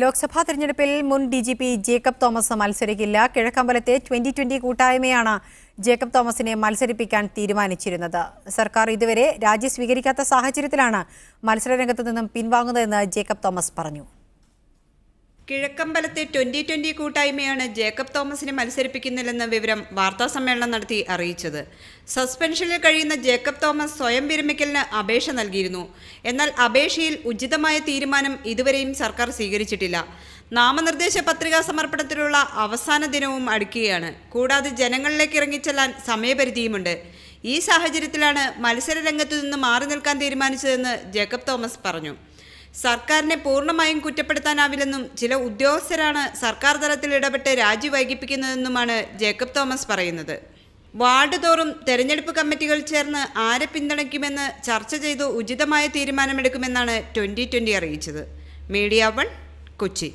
ലോക്സഭാ തെരഞ്ഞെടുപ്പിൽ മുൻ D G P Jacob Thomas മത്സരിക്കില്ല. കിഴക്കമ്പലത്തെ ട്വന്റി ട്വന്റി കൂട്ടായ്മയാണ് ജേക്കബ് തോമസിനെ മത്സരിപ്പിക്കാൻ തീരുമാനിച്ചിരുന്നത്. സർക്കാർ ഇതുവരെ രാജി സ്വീകരിക്കാത്ത സാഹചര്യത്തിലാണ് മത്സരരംഗത്ത് നിന്നും പിൻവാങ്ങുന്നതെന്ന് ജേക്കബ് തോമസ് പറഞ്ഞു. കിഴക്കമ്പലത്തെ ട്വന്റി ട്വന്റി കൂട്ടായ്മയാണ് ജേക്കബ് തോമസിനെ മത്സരിപ്പിക്കുന്നില്ലെന്ന വിവരം വാർത്താ സമ്മേളനം നടത്തി അറിയിച്ചത്. സസ്പെൻഷനിൽ കഴിയുന്ന ജേക്കബ് തോമസ് സ്വയം വിരമിക്കലിന് അപേക്ഷ നൽകിയിരുന്നു. എന്നാൽ അപേക്ഷയിൽ ഉചിതമായ തീരുമാനം ഇതുവരെയും സർക്കാർ സ്വീകരിച്ചിട്ടില്ല. നാമനിർദ്ദേശ പത്രികാ സമർപ്പണത്തിലുള്ള അവസാന ദിനവും അടുക്കുകയാണ്. കൂടാതെ ജനങ്ങളിലേക്ക് ഇറങ്ങിച്ചെല്ലാൻ സമയപരിധിയുമുണ്ട്. ഈ സാഹചര്യത്തിലാണ് മത്സര രംഗത്തു നിന്ന് മാറി നിൽക്കാൻ തീരുമാനിച്ചതെന്ന് ജേക്കബ് തോമസ് പറഞ്ഞു. സർക്കാരിനെ പൂർണമായും കുറ്റപ്പെടുത്താനാവില്ലെന്നും ചില ഉദ്യോഗസ്ഥരാണ് സർക്കാർ തലത്തിൽ ഇടപെട്ട് രാജി വൈകിപ്പിക്കുന്നതെന്നുമാണ് ജേക്കബ് തോമസ് പറയുന്നത്. വാർഡ് തോറും തെരഞ്ഞെടുപ്പ് കമ്മിറ്റികൾ ചേർന്ന് ആരെ പിന്തുണയ്ക്കുമെന്ന് ചർച്ച ചെയ്ത് ഉചിതമായ തീരുമാനമെടുക്കുമെന്നാണ് ട്വന്റി ട്വന്റി അറിയിച്ചത്. Media one Kochi.